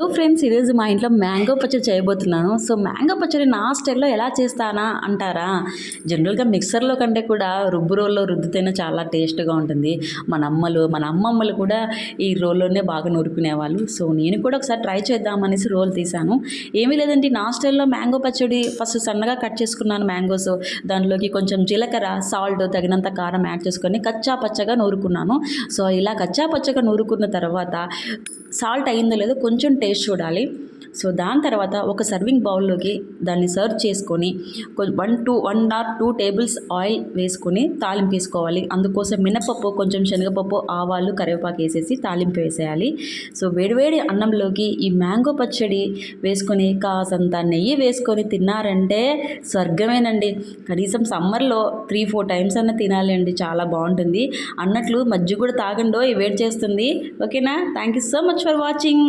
So friends ఈరోజు మా ఇంట్లో మ్యాంగో పచ్చడి చేయబోతున్నాను. సో మ్యాంగో పచ్చడి నా స్టైల్లో ఎలా చేస్తానా అంటారా? జనరల్గా మిక్సర్లో కంటే కూడా రుబ్బు రోల్లో రుద్దితేనే చాలా టేస్ట్గా ఉంటుంది. మన అమ్మలు మన అమ్మమ్మలు కూడా ఈ రోల్లోనే బాగా నూరుకునేవాళ్ళు. సో నేను కూడా ఒకసారి ట్రై చేద్దామనేసి రోల్ తీశాను. ఏమీ లేదంటే నా స్టైల్లో మ్యాంగో పచ్చడి ఫస్ట్ సన్నగా కట్ చేసుకున్నాను మ్యాంగోస్. దానిలోకి కొంచెం జీలకర్ర సాల్ట్ తగినంత కారం యాడ్ చేసుకొని కచ్చా పచ్చగా నూరుకున్నాను. సో ఇలా కచ్చా పచ్చగా నూరుకున్న తర్వాత సాల్ట్ అయిందో లేదో కొంచెం టేస్ట్ చూడాలి. సో దాని తర్వాత ఒక సర్వింగ్ బౌల్లోకి దాన్ని సర్వ్ చేసుకొని one two one or two tables oil వేసుకొని తాలింపు వేసుకోవాలి. అందుకోసం మినపప్పు కొంచెం శనగపప్పు ఆవాలు కరివేపాకు వేసేసి తాలింపు వేసేయాలి. సో వేడివేడి అన్నంలోకి ఈ మ్యాంగో పచ్చడి వేసుకొని కాసంత నెయ్యి వేసుకొని తిన్నారంటే స్వర్గమేనండి. కనీసం సమ్మర్లో త్రీ ఫోర్ టైమ్స్ అన్న తినాలి అండి. చాలా బాగుంటుంది. అన్నట్లు మజ్జిగ కూడా తాగండో వేడి చేస్తుంది. ఓకేనా? Thank you so much for watching